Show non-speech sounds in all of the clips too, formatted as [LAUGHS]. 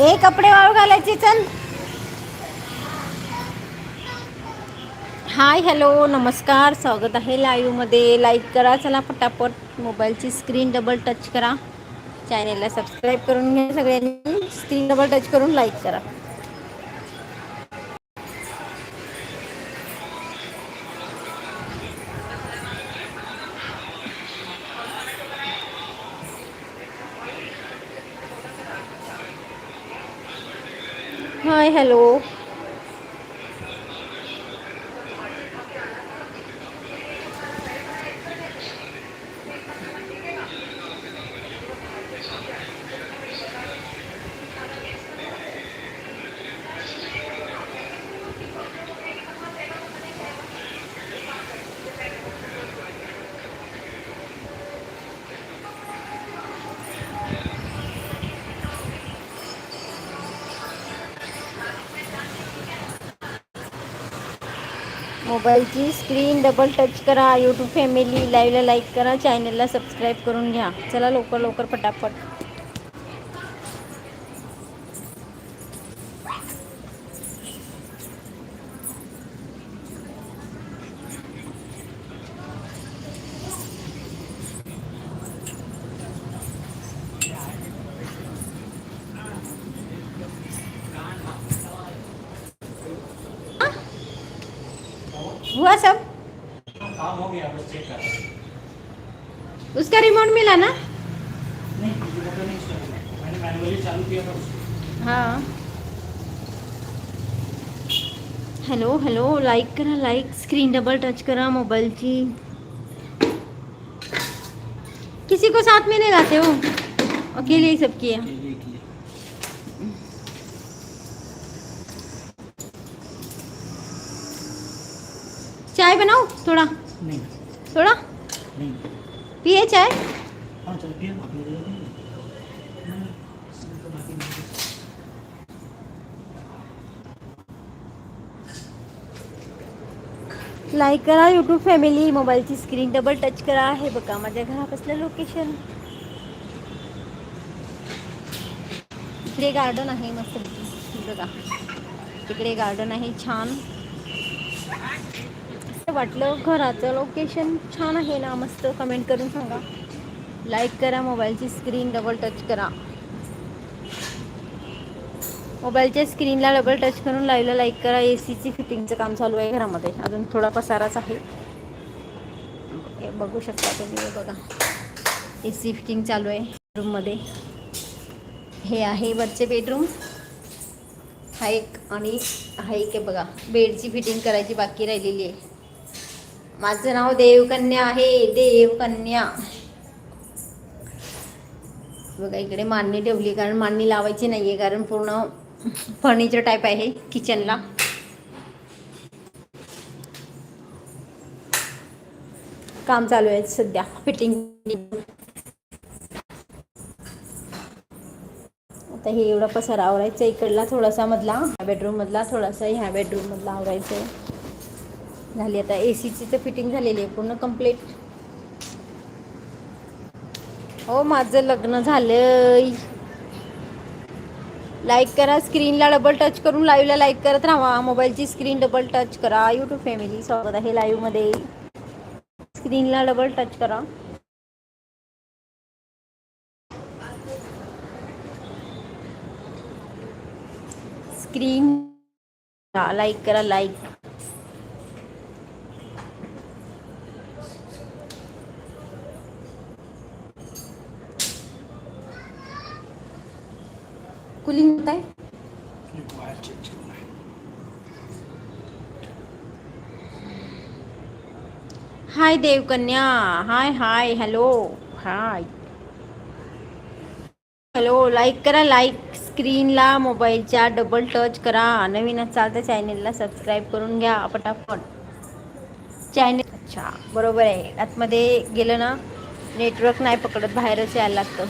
हे कपडे वाळू घालायचे चल. हाय हॅलो नमस्कार. स्वागत आहे लाईव्हमध्ये. लाईक करा चला पटापट. मोबाईलची स्क्रीन डबल टच करा. चॅनेलला सबस्क्राईब करून घ्या सगळ्यांनी. स्क्रीन डबल टच करून लाईक करा. हाय हॅलो मोबाईलची स्क्रीन डबल टच करा यूट्यूब फॅमिली लाईव्हला लाईक करा चॅनलला सबस्क्राईब करून घ्या. चला लवकर लवकर पटापट. काम हो गया बस चेक कर। उसका रिमोट मिला ना? नहीं मुझे पता नहीं मैंने मैनुअली चालू किया था उसको। हाँ। हॅलो हॅलो लाईक करा लाईक स्क्रीन डबल टच करा मोबाईलची किसी को साथ में नहीं लाते हो? अकेले ही सब किया किया चाय बनाओ थोड़ा। नहीं. हाँ चल बाकी नहीं। लाईक करा यूट्यूब फॅमिली मोबाईलची स्क्रीन डबल टच करा. हे बघा माझ्या घरापासलं लोकेशन इकडे गार्डन आहे मस्त. बघा. तिकडे गार्डन आहे छान. वाटलं घराचं लोकेशन छान आहे ना मस्त कमेंट करून सांगा. लाईक करा मोबाईलची स्क्रीन डबल टच करा. मोबाईलच्या स्क्रीनला डबल टच करून लाईव्हला लाईक करा. ए सीची फिटिंगचं काम चालू आहे घरामध्ये. अजून थोडा पसाराच आहे. बघू शकता तुम्ही बघा. ए सी फिटिंग चालू आहे रूममध्ये हे आहे वरचे बेडरूम हा एक आणि हा एक आहे बघा. बेडची फिटिंग करायची बाकी राहिलेली आहे. माझं नाव देवकन्या आहे. देवकन्या. बघा इकडे मांडणी ठेवली कारण मांडणी लावायची नाही आहे कारण पूर्ण फर्निचर टाईप आहे किचनला काम चालू आहे सध्या फिटिंग आता हे एवढा पसारा आवरायचा इकडला थोडासा मधला ह्या बेडरूम मधला थोडासा ह्या बेडरूम मधला आवरायचं आहे झाली. आता ए सीची तर फिटिंग झालेली आहे पूर्ण कंप्लीट हो माझं लग्न झालंय. लाईक करा स्क्रीनला डबल टच करून लाईव्हला लाईक करत राहा. मोबाईलची स्क्रीन डबल टच करा. यूट्यूब फॅमिली स्वागत आहे लाईव्हमध्ये स्क्रीनला डबल टच करा. स्क्रीन लाईक करा लाईक कुलिंग होत आहे है hi Devkanya hi hi hello hi hello like करा लाईक स्क्रीनला मोबाईलच्या डबल टच करा. नवीन असाल तर चॅनेलला सबस्क्राईब करून घ्या. पटापट. चॅनेल अच्छा बरोबर आहे. आतमध्ये गेलं ना नेटवर्क नाही पकडत बाहेरच यायला लागतं.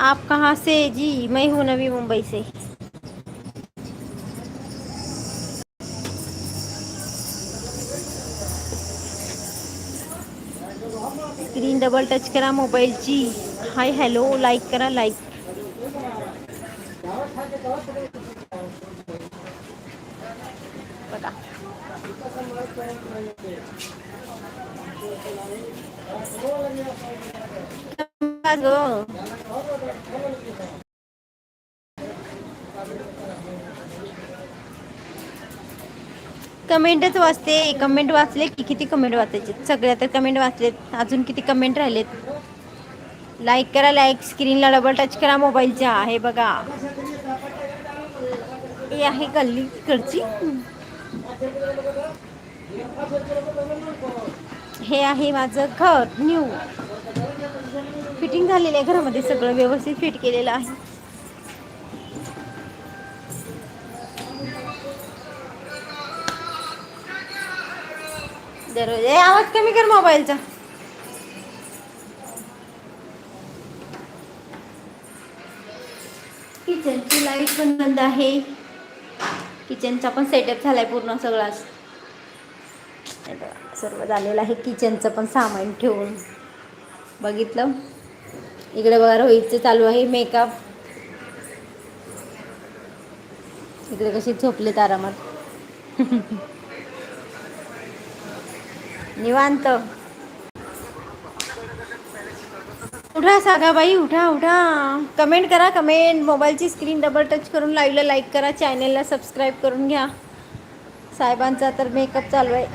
आप कहाँ से? जी, मैं हूँ नवी मुंबई से। स्क्रीन डबल टच करा मोबाईलची हाय, हॅलो लाईक करा लाईक बघा? कमेंटच वाचते. कमेंट वाचले की किती कमेंट वाचायचे? सगळ्या तर कमेंट वाचलेत. अजून किती कमेंट राहिलेत? लाईक करा लाईक स्क्रीनला डबल टच करा मोबाईलच्या. आहे बघा. हे आहे गल्ली इकडची? हे आहे माझं घर. न्यू फिटिंग झालेलं आहे घरामध्ये. सगळं व्यवस्थित फिट केलेलं आहे. दररोज. ए आवाज कमी कर मोबाईलचा. किचनची लाइट पण बंद आहे. किचनचा पण सेटअप झालाय पूर्ण सगळाच. सर्व झालेलं आहे किचनचं पण सामान ठेवून. बघितलं? इकडे बघा रोहितचं चालू आहे मेकअप. इकडे कशी झोपलेत आरामात. [LAUGHS] निवांत. उठा सागाबाई उठा उठा. कमेंट करा कमेंट मोबाईलची स्क्रीन डबल टच करून लाईव्हला लाईक करा. चॅनेलला सबस्क्राईब करून घ्या. साहेबांचा तर मेकअप चालू आहे.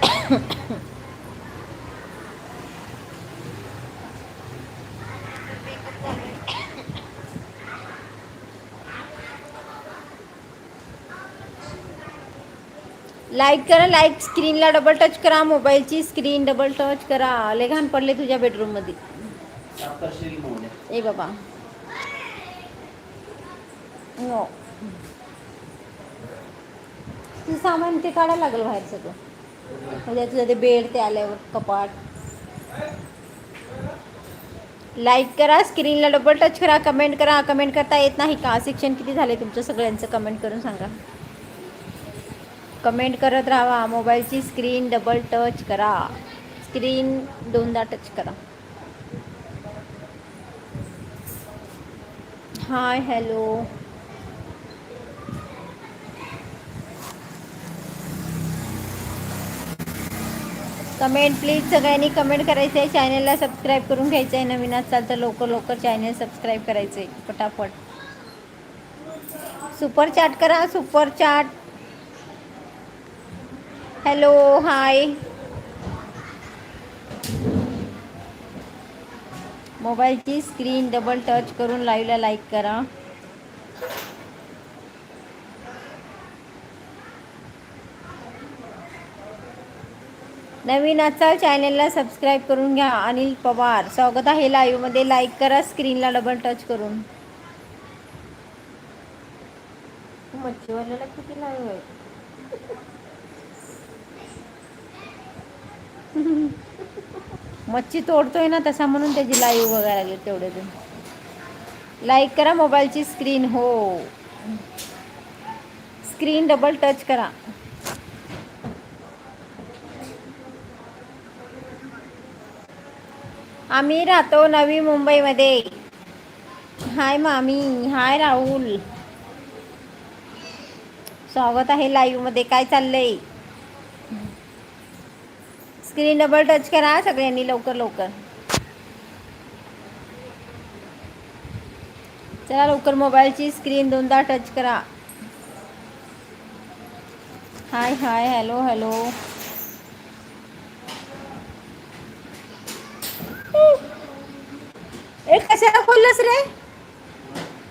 लाईक करा लाईक स्क्रीनला डबल टच करा मोबाईलची स्क्रीन डबल टच करा. लय घाण पडले तुझ्या बेडरूममध्ये ए बाबा. हो. नो तुझं सामान ते काढायला लागलं बाहेर सगळं. म्हणजे तुझं ते बेड ते आल्यावर कपाट. लाईक करा स्क्रीनला डबल टच करा कमेंट करा. कमेंट करता येत नाही का? शिक्षण किती झाले तुमचं? सगळ्यांचं कमेंट करून सांगा. कमेंट करत राहा. मोबाईलची स्क्रीन डबल टच करा. स्क्रीन दोनदा टच करा. हाय हॅलो कमेंट प्लीज सगळ्यांनी कमेंट करायचं आहे चॅनलला सबस्क्राईब करून घ्यायचं आहे नवीन असाल तर लवकर लवकर चॅनल सबस्क्राईब करायचं आहे पटापट. सुपर चॅट करा. सुपर चॅट हॅलो हाय मोबाईलची स्क्रीन डबल टच करून लाईव्हला लाईक करा. नवीन असाल चॅनलला सबस्क्राईब करून घ्या. अनिल पवार स्वागत आहे लाईव्हमध्ये लाईक करा स्क्रीनला डबल टच करून. मच्छीवाल्याला किती लाईव्ह आहे मच्छी तोडतोय ना तसा म्हणून त्याची लाईव्ह बघायला लागले तेवढे ते लाईक करा मोबाईलची स्क्रीन हो. स्क्रीन डबल टच करा. आम्ही राहतो नवी मुंबईमध्ये. हाय मामी हाय राहुल. स्वागत आहे लाईव्हमध्ये. काय चाललंय? स्क्रीन डबल टच करा सगळ्यांनी लवकर लवकर. चला लवकर मोबाईलची स्क्रीन दोनदा टच करा. हाय हाय हॅलो हॅलो ए कशाला खोललंस रे?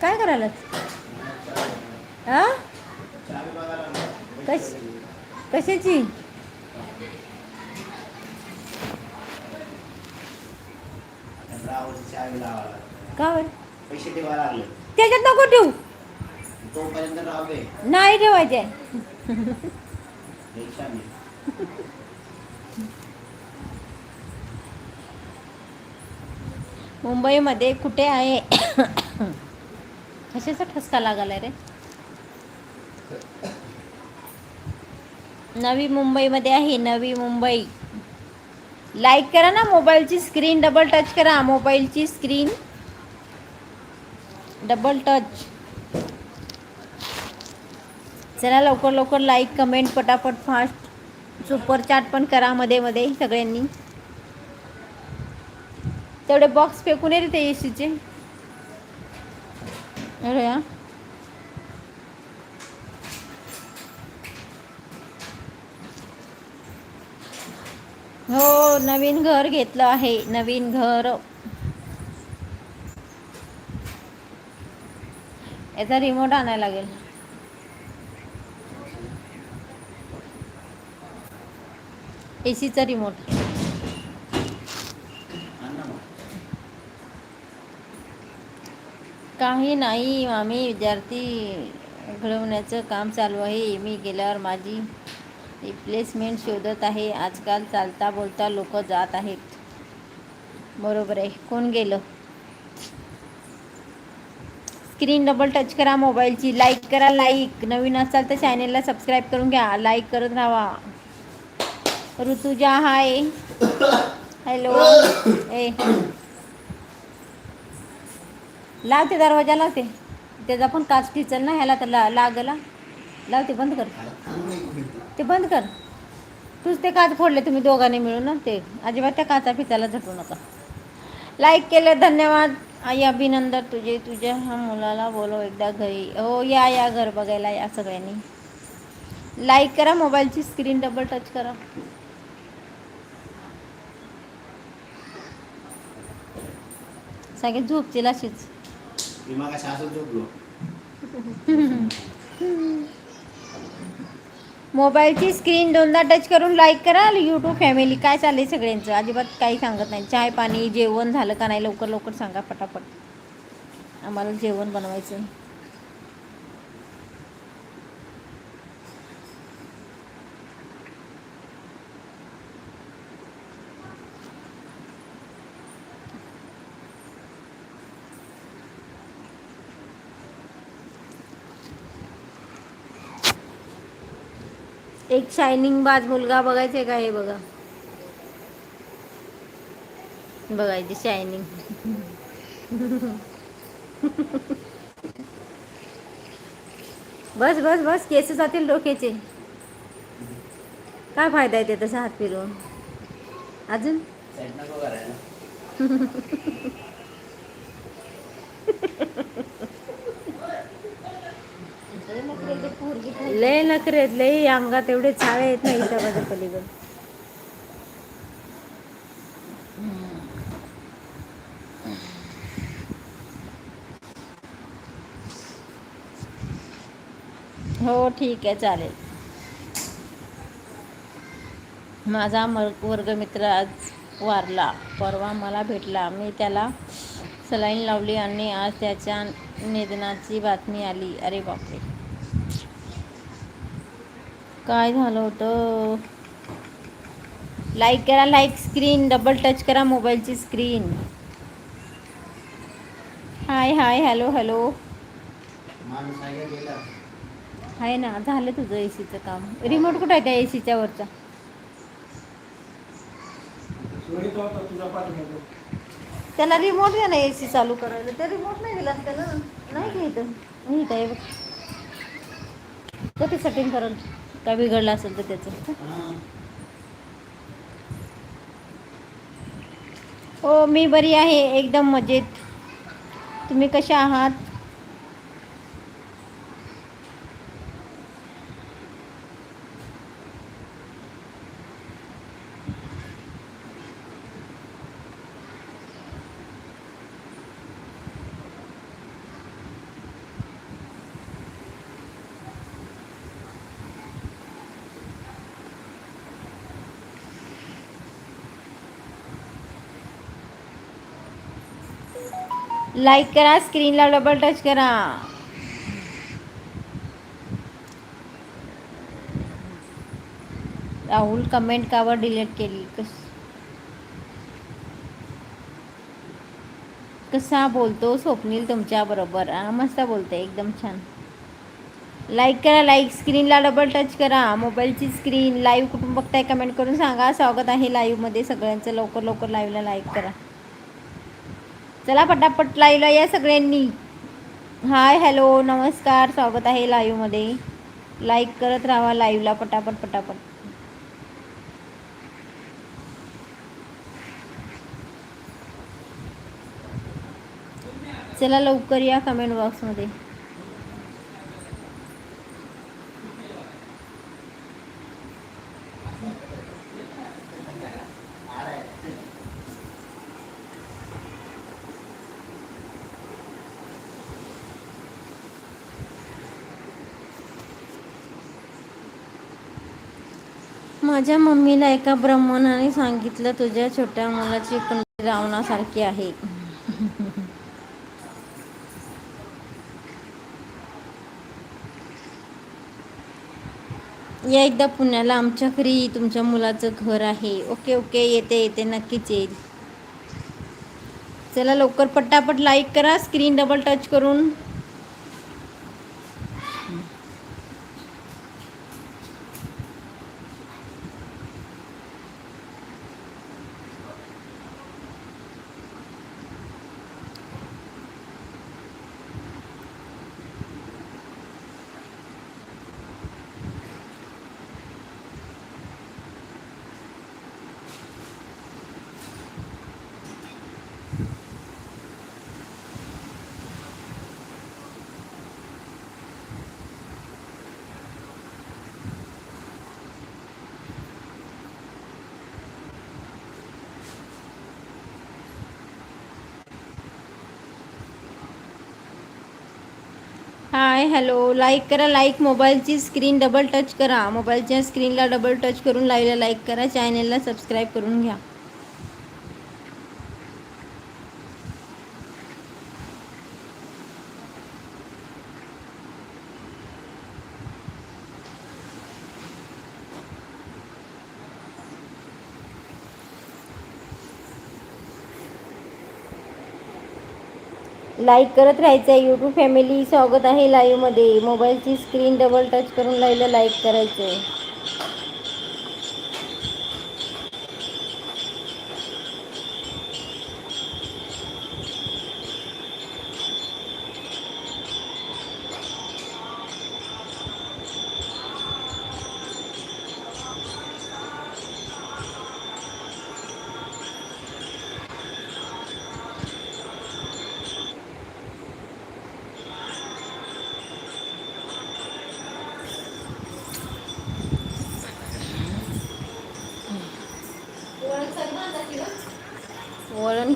काय करायला हा कश कशाची? रावची चावी लावायला. का बरं पैसे ठेवायला लागले. त्याच्यात नको ठेवू. तोपर्यंत राहू दे. नाही ठेवायचे. मुंबईमध्ये कुठे आहे? कशाचा ठसका लागलाय रे? नवी मुंबईमध्ये आहे नवी मुंबई. लाईक करा ना मोबाईलची स्क्रीन डबल टच करा मोबाईलची स्क्रीन डबल टच चला लवकर लवकर लाईक कमेंट पटापट फास्ट सुपर चॅट पण करा मध्ये मध्ये सगळ्यांनी. तेवढे बॉक्स फेकून येते एसीचे अरे या हो नवीन घर घेतलं आहे. नवीन घर. याचा रिमोट आणायला लागेल. एसीचा रिमोट काही नाही आम्ही विद्यार्थी घडवण्याचं काम चालू आहे. मी गेल्यावर माझी रिप्लेसमेंट शोधत आहे. आजकाल चालता बोलता लोक जात आहेत. बरोबर आहे. कोण गेलं? स्क्रीन डबल टच करा मोबाईलची. लाईक करा लाईक नवीन असाल तर चॅनेलला सबस्क्राईब करून घ्या. लाईक करत राहा. ऋतुजा हाय हॅलो ए. लावते दरवाजा लावते त्याचा पण काच टिचल ना ह्याला तर ला लागला लावते बंद कर. ते बंद कर. तूच ते काच फोडले तुम्ही दोघांनी मिळून ना ते. अजिबात त्या काचा पिचाला झटू नका. लाईक केलं धन्यवाद. आई अभिनंदन तुझे तुझ्या ह्या मुलाला बोलव एकदा घरी. हो या या घर बघायला या सगळ्यांनी. लाईक करा मोबाईलची स्क्रीन डबल टच करा. सगळे झोपतील अशीच. [LAUGHS] मोबाईलची स्क्रीन दोनदा टच करून लाईक करा यूट्यूब फॅमिली काय चाललंय सगळ्यांचं? अजिबात काही सांगत नाही. चाय पाणी जेवण झालं का नाही लवकर लवकर सांगा फटाफट. आम्हाला जेवण बनवायचं एक शायनिंग बाज मुलगा बघायचा का हे बघा? बघायचे शायनिंग बस बस बस केस जातील डोक्याचे. काय फायदा आहे ते तसं हात फिरवून? अजून [LAUGHS] सेट नको करायला लय नखरे लय अंगात एवढे चाळे आहेत ना इथं माझ्या पलीकडे. हो ठीक आहे चालेल. माझा मर वर्गमित्र आज वारला परवा मला भेटला. मी त्याला सलाईन लावली आणि आज त्याच्या निधनाची बातमी आली. अरे बापरे. काय झालं होतं? लाईक करा लाईक स्क्रीन डबल टच करा मोबाईलची screen hi hi hello hello hi आहे ना झालं तुझं ए सीचं काम. रिमोट कुठं आहे त्या ए सीच्या वरचा? त्याला रिमोट द्या ना ए सी चालू करायला. त्या रिमोट नाही दिला त्याला नाही घ्यायचं नाही काय बघ. कधी सेटिंग करेल. का बिघडलं असेल तर त्याचं. हो मी बरी आहे एकदम मजेत. तुम्ही कशा आहात? लाईक करा स्क्रीनला डबल टच करा. राहुल कमेंट कावर डिलीट केली? कस कसा बोलतो? स्वप्नील तुमच्याबरोबर हां मस्त बोलते एकदम छान. लाईक करा लाईक स्क्रीनला डबल टच करा. मोबाईलची स्क्रीन लाईव्ह कुठून बघताय कमेंट करून सांगा. स्वागत आहे लाईव्हमध्ये सगळ्यांचं लवकर लवकर लाईव्हला लाईक करा. चला पटापट लाईव्हला या सगळ्यांनी. हाय हॅलो नमस्कार स्वागत आहे लाईव्हमध्ये लाईक करत राहा लाईव्हला पटापट पटापट. चला लवकर या कमेंट बॉक्समध्ये माझ्या मम्मीला एका ब्राह्मणाने सांगितलं तुझ्या छोट्या मुलाची कुंडली रावणासारखी आहे. या एकदा पुण्याला आमच्या घरी तुमच्या मुलाचं घर आहे. ओके ओके येते येते नक्कीच येईल. चला लवकर पटापट लाईक करा स्क्रीन डबल टच करून. हाय हॅलो लाईक करा लाईक मोबाईलची स्क्रीन डबल टच करा. मोबाईलच्या स्क्रीनला डबल टच करून लाईव्हला लाईक करा. चॅनेलला सबस्क्राईब करून घ्या. लाईक करत राहायचं आहे यूट्यूब फॅमिली स्वागत आहे लाईव्हमध्ये मोबाईलची स्क्रीन डबल टच करून लाईव्हला लाईक करायचं आहे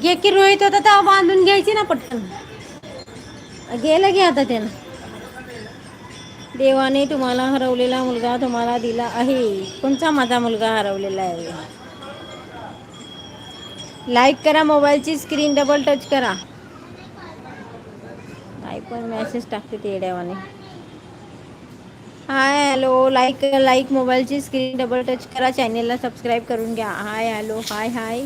जे घे रोहित होता तेव्हा बांधून घ्यायची ना पटकन. गेलं घे आता त्यानं देवाने तुम्हाला हरवलेला मुलगा तुम्हाला दिला आहे. कोणचा माझा मुलगा हरवलेला आहे? लाईक करा मोबाईलची स्क्रीन डबल टच करा. काय पण मेसेज टाकते ते देवाने. हाय हॅलो लाईक लाईक मोबाईलची स्क्रीन डबल टच करा. चॅनेलला सबस्क्राईब करून घ्या. हाय हॅलो हाय हाय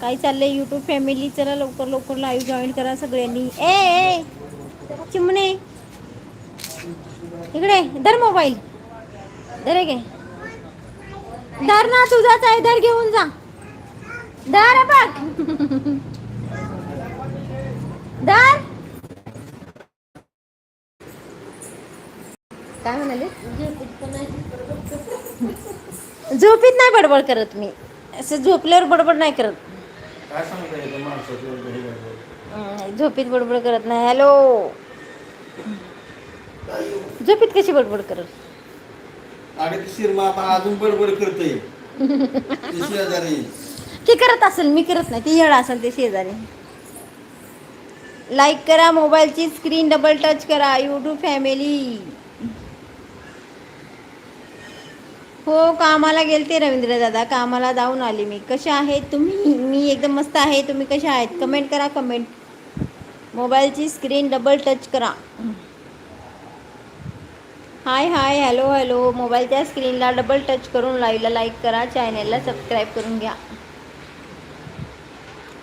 काय चाललंय यूट्यूब फॅमिली चला लवकर लवकर लाईव्ह जॉईन करा सगळ्यांनी. ए ए चिमणे. इकडे धर मोबाईल धर गे धर ना तुझाच आहे धर घेऊन जा. धर बघ. धर. काय म्हणाले? झोपीत नाही बडबड करत मी. असं झोपल्यावर बडबड नाही करत. काय सांगता येतं माणसाचं हे झालं? हम्म, झोपीत बडबड करत नाही. हॅलो. झोपीत कशी बडबड करत अरे ती शिरमा आता अजून बडबड करतोय [LAUGHS] ती शेजारी. ती करत असेल मी करत नाही. ती येड असेल ते शेजारी. लाईक करा मोबाईलची स्क्रीन डबल टच करा. यूट्यूब फॅमिली हो कामाला गेलते रवींद्र दादा. कामाला जाऊन आले मी. कशा आहेत तुम्ही? मी एकदम मस्त आहे. तुम्ही कशा आहेत? कमेंट करा कमेंट मोबाईलची स्क्रीन डबल टच करा. हाय हाय हॅलो हॅलो मोबाईलच्या स्क्रीनला डबल टच करून लाईव्हला लाईक करा. चॅनेलला सबस्क्राईब करून घ्या.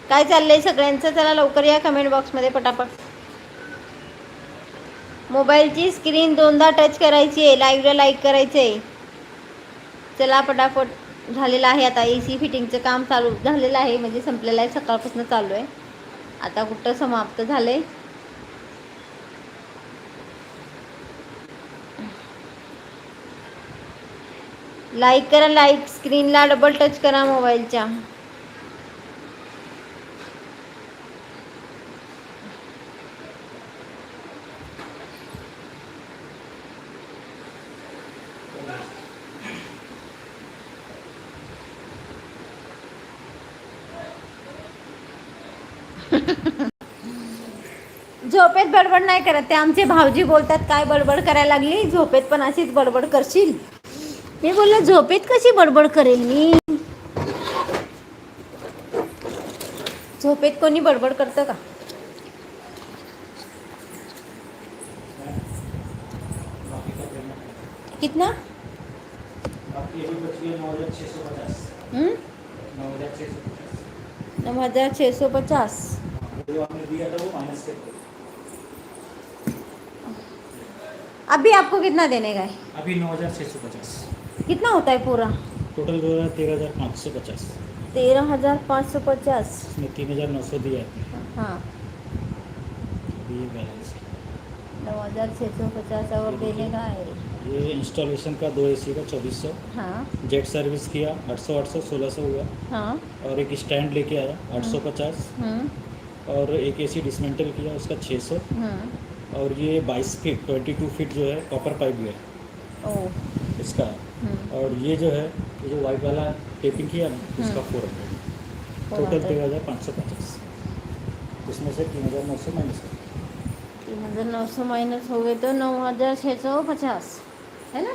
काय चाललंय सगळ्यांचं? चला लवकर या कमेंट बॉक्समध्ये पटापट. मोबाईलची स्क्रीन दोनदा टच करायची आहे. लाईव्हला लाईक करायचं आहे चला पटापट झालेलं आहे. आता ए सी फिटिंगचं काम चालू झालेलं आहे. म्हणजे संपलेलं आहे. सकाळपासून चालू आहे. आता कुठं समाप्त झालं? आहे लाईक करा लाईक स्क्रीनला डबल टच करा मोबाईलच्या बडबड नाही करत. ते आमचे भाऊजी बोलतात काय बडबड करायला लागली? झोपेत पण अशीच बडबड करशील. मी बोललो झोपेत कशी बडबड करेल मी? झोपेत कोणी बडबड करतं का? कितना? नौ हज़ार छः सौ पचास. हम्म? पचास दिया था वो माइनस अभी आपको कितना देने का है अभी नौ हज़ार छः सौ पचास। कितना होता है पूरा? टोटल दो तेरह हज़ार पाँच सौ पचास। तेरह हज़ार पाँच सौ पचास? इसमें तीन हज़ार नौ सौ दिया हाँ। ये नौ हज़ार छः सौ पचास और देने का है ये इंस्टॉलेशन का दो एसी का चौबीस सौ। हाँ। जेट सर्विस किया आठ सौ आठ सौ सोलह सौ हुआ। हाँ। और एक स्टैंड लेके आया आठ सौ पचास। हम्म, और एक ए सी डिसमेंटल किया उसका छः सौ। हम्म, और ये बाईस फीट ट्वेंटी टू फीट जो है कॉपर पाइप है इसका। हम्म, और ये जो है ये जो वाइट वाला टेपिंग किया इसका फोर हंड्रेड टोटल 400 तेरह हज़ार पाँच सौ पचास। इसमें से तीन हज़ार नौ सौ माइनस तीन हज़ार नौ सौ माइनस हो गए तो नौ हज़ार छः सौ पचास। है ना?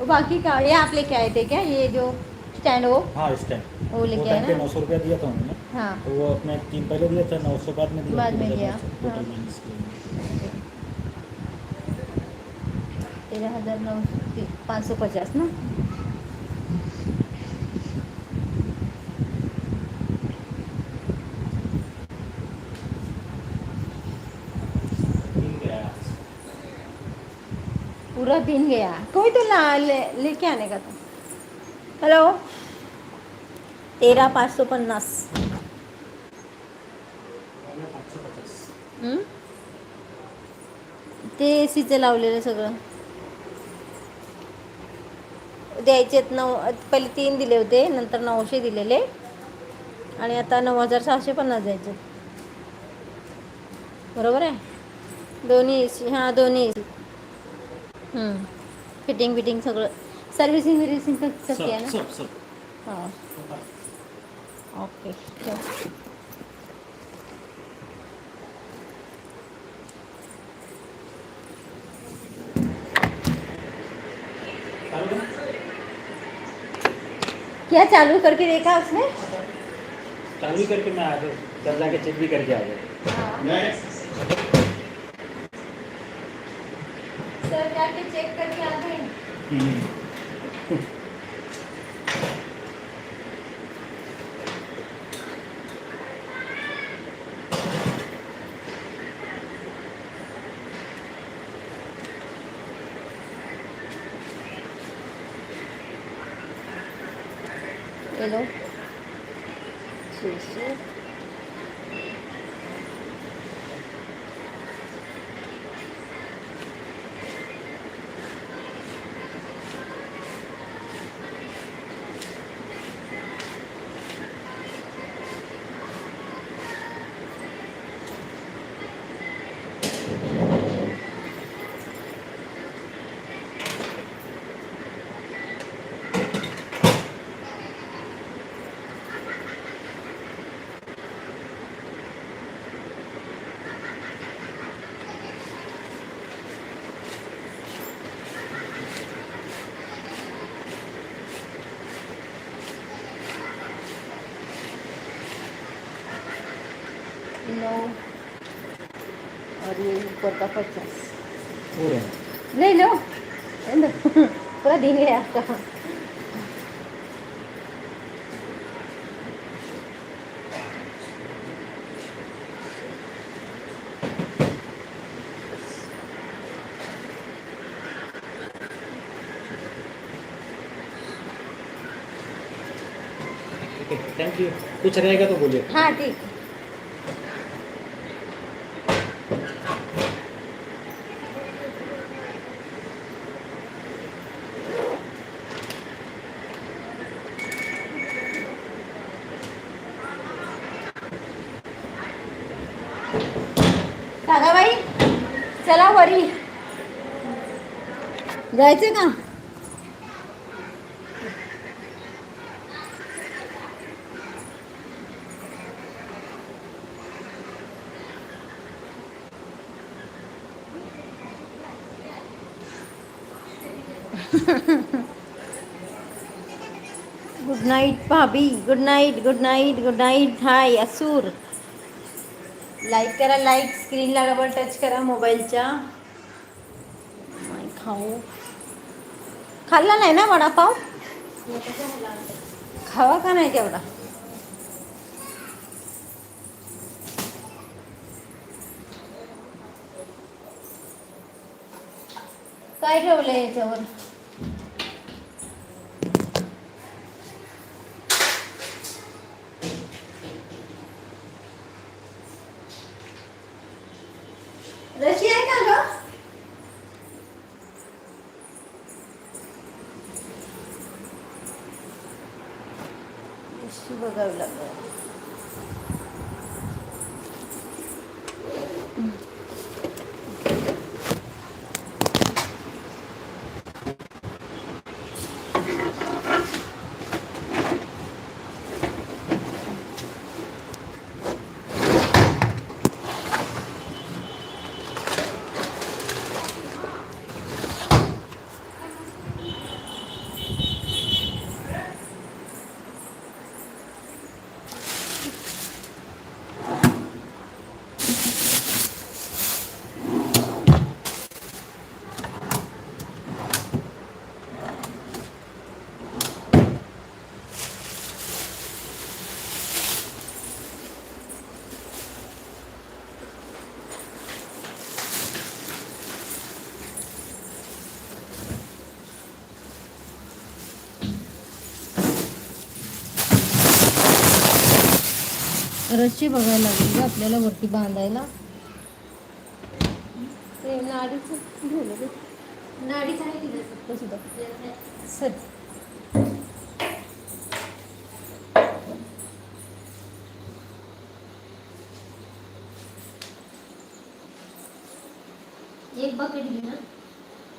वो बाकी का ये आप लेके आए थे क्या? ये जो स्टैंड हो? हाँ टाइम वो लेके आए ना? नौ सौ रुपया दिया था उन्होंने। हाँ। तो वो अपने तीन पहले दिया था नौ सौ बाद में दिया बाद में 3,900 दिया, टोटल हाँ। माइनस तेरह हज़ार नौ पाँच सौ पचास ना? गया। पूरा दिन गया। कोई तो ला ले लेके आने का था हॅलो? तेरा पाच सौ पन्नास ते ए सीचं लावलेलं सगळं. द्यायचेत नऊ पहिले तीन दिले होते नंतर नऊशे दिलेले. आणि आता नऊ हजार सहाशे पन्नास द्यायचे बरोबर आहे? दोन्ही ए सी हां दोन्ही. ए सी फिटिंग बिटिंग सगळं. सर्व्हिसिंग विर्व्हिसिंग सगळी आहे ना? हां. ओके. क्या चालू करके देखा उसने? चालू करके मैं आ गया तब जाके चेक भी करके आ गया सर जाके चेक करके आ गए ये लो नौ और ये ऊपर का पचास हो है ले लो। पूरा दिन है आपका थैंक यू कुछ रहेगा तो बोलिए हाँ ठीक. चला वरी. जायचं का? गुड नाईट भाभी. Good night good night good night hi Asur like करा लाईक स्क्रीनला डबल टच करा मोबाईलच्या खाऊ. खाल्ला नाही ना वडापाव? खावा का नाही तेवढा? काय ठेवलं याच्यावर रशी आहे का ग रशी बघावी लागेल रशी बघायला लागेल आपल्याला वरती बांधायला. ते नाडीच घेऊन. नाडीच आहे सुद्धा. सर